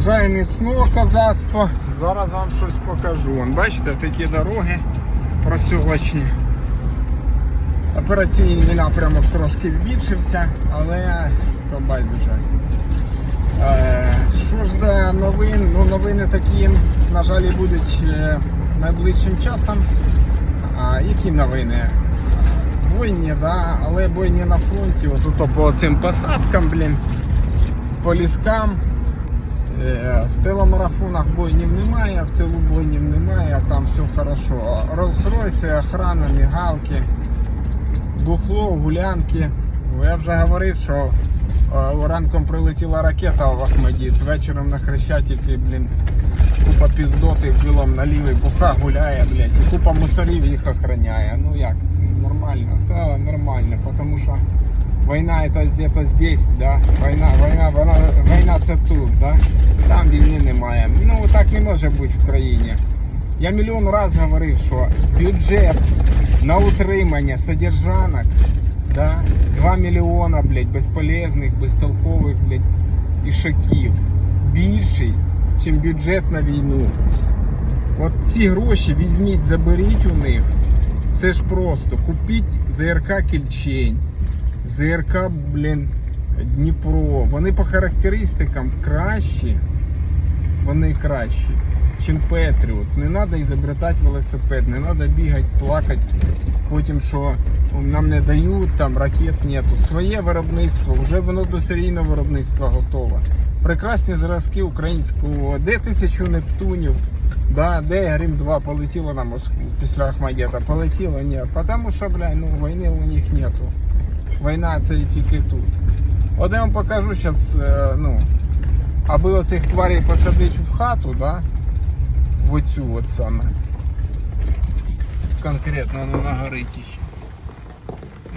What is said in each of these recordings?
Бажаю міцного козацтва. Зараз вам щось покажу. Вон, бачите, такі дороги просьовочні. Операційний напрямок трошки збільшився, але то байдуже. Е, Що ж до новин? Ну, новини такі, на жаль, будуть е, найближчим часом. А, які новини? Бойні, да, але бойні на фронті. Отут по цим посадкам, блін, по ліскам. Е, В телемарафонах бойнів немає, в тилу бойнів немає, там все хорошо. Роллс-Ройси, охрана, мігалки, бухло, гулянки. Я вже говорив, що е, ранком прилетіла ракета в Ахмедіт, вечором на Хрещатики, блін, купа піздоти білом налівий, буха гуляє, блядь, і купа мусорів їх охороняє. Ну як, нормально, та нормально, тому що війна это где-то здесь, да? Війна, війна тут, да? Там війни немає. Ну так не може бути в країні. Я мільйон разів говорив, що бюджет на утримання содержанок, да? 2 мільйона, блядь, безполезних, безтолкових, блядь, ішаків. Більший, ніж бюджет на війну. От ці гроші візьміть, заберіть у них. Це ж просто. Купіть ЗРК Кільчень. ЗРК, блін, Дніпро. Вони по характеристикам кращі. Вони кращі, чим Петріот. Не треба ізобретати велосипед, не треба бігати, плакати. Потім що нам не дають, там ракет нету. Своє виробництво, вже воно до серійного виробництва готове. Прекрасні зразки українського, де тисячу Нептунів, да, де Грім 2 полетіло на Москву після Ахмадєта. Полетіло, ні. Тому що, бля, ну, війни у них нету. Війна це і тільки тут. От я вам покажу зараз, ну, аби оцих тварей посадити в хату, да? В оцю от саме. Конкретно ну, на горитіще.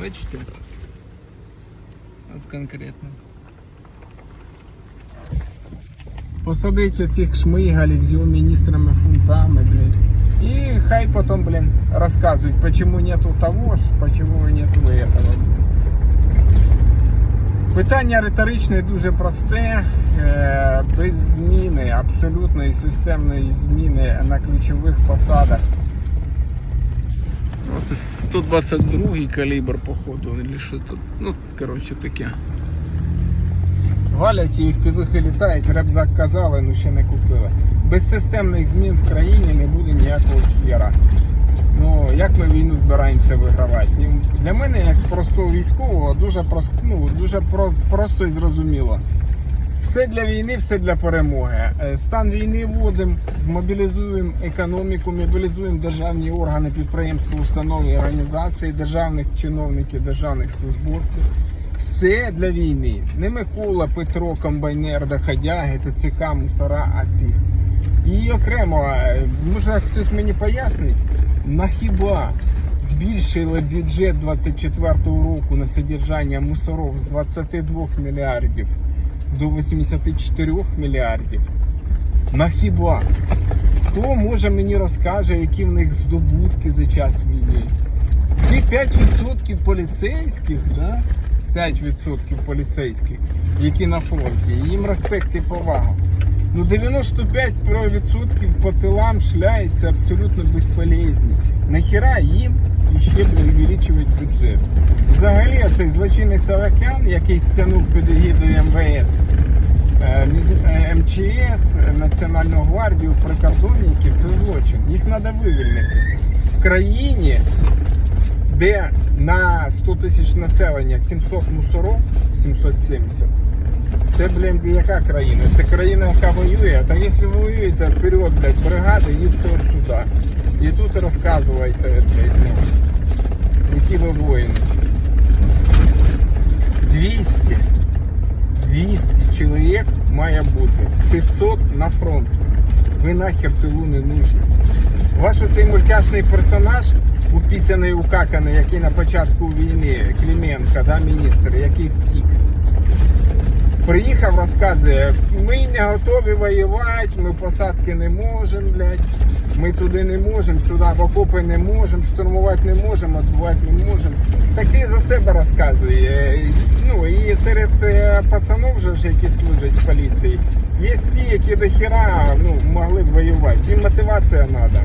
Бачите? От конкретно. Посадити цих шмигалів з його міністрами фунтами, блін. І хай потім, блін, розказують, почему нету того ж, почему нету этого. Питання риторичне дуже просте, е, без зміни, абсолютної системної зміни на ключових посадах. Це 122 калібр, походу, що тут. Ну, коротше таке. Валять і впівихи літають, ребзак казали, ну ще не купили. Без системних змін в країні не буде ніякого хера. Ну, як ми війну збираємося вигравати? І для мене, як простого військового, дуже просто, ну, дуже про, просто і зрозуміло. Все для війни, все для перемоги. Е, Стан війни вводимо, мобілізуємо економіку, мобілізуємо державні органи, підприємства, установи, організації, державних чиновників, державних службовців. Все для війни. Не Микола, Петро, комбайнер, доходяги, ТЦК, мусора, а цих. І окремо, е, може хтось мені пояснить, на хіба збільшили бюджет 24-го року на содержання мусоров з 22 мільярдів до 84 мільярдів? На хіба? Хто може мені розкаже, які в них здобутки за час війни? Є 5% поліцейських, да? 5% поліцейських, які на фронті. Їм респект і повага. Ну 95% по тилам шляються абсолютно безполезні. Нахіра їм іще увеличувати бюджет. Взагалі цей злочинець Авакян, який стягнув під егідою МВС, е, е, МЧС, Національну гвардію, прикордонників, це злочин. Їх треба вивільнити. В країні, де на 100 тисяч населення 700 мусоров, 770, це, блін, яка країна? Це країна, яка воює. Та якщо ви воюєте, вперед, блядь, бригади, їдьте сюди. І тут розказуйте, блядь, ну, які ви воїни. 200, 200 чоловік має бути. 500 на фронт. Ви нахер тилу не нужні. Ваш оцей мультяшний персонаж, упісяний, укаканий, який на початку війни, Клименко, да, міністр, який втік. Приїхав, розказує, ми не готові воювати, ми посадки не можемо, блядь, ми туди не можемо, сюди в окопи не можемо, штурмувати не можемо, відбувати не можемо. Таке за себе розказує. Ну і серед е, пацанів, вже ж, які служать в поліції, Є ті, які до хіра ну, могли б воювати. Їм мотивація треба.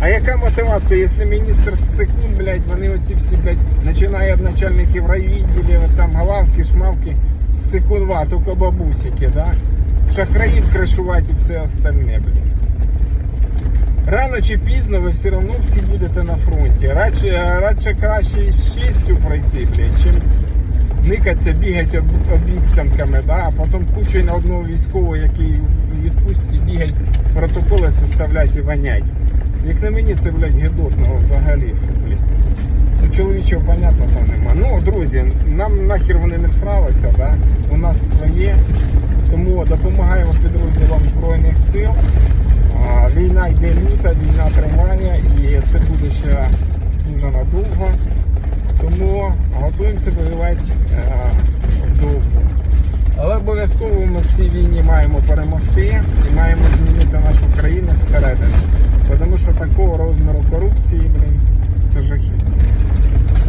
А яка мотивація, якщо міністр секунд, блядь, вони оці всі, блядь, починає від начальників райвідділів, там главки, шмавки, з секундва, тільки бабусики, да? Шахраїв кришувати і все остальне, блядь. Рано чи пізно ви все одно всі будете на фронті. Радше, радше краще із честю пройти, блядь, чим никаться, бігати об, обіцянками, да? а потім кучою на одного військового, який у відпустці бігать, протоколи составлять і вонять. Як на мені це, блядь, гидотного взагалі. Блядь. Ну, чоловічого, понятно, там нема. Ну, друзі, нам нахер вони не всралися, да? у нас своє. Тому допомагаємо підрозділам Збройних сил. А, війна йде люта, війна триває і це буде ще дуже надовго. Тому готуємося воювати е, вдовго. Але обов'язково ми в цій війні маємо перемогти і маємо змінити нашу країну зсередини. Тому що такого розміру корупції, блін, це жахіт.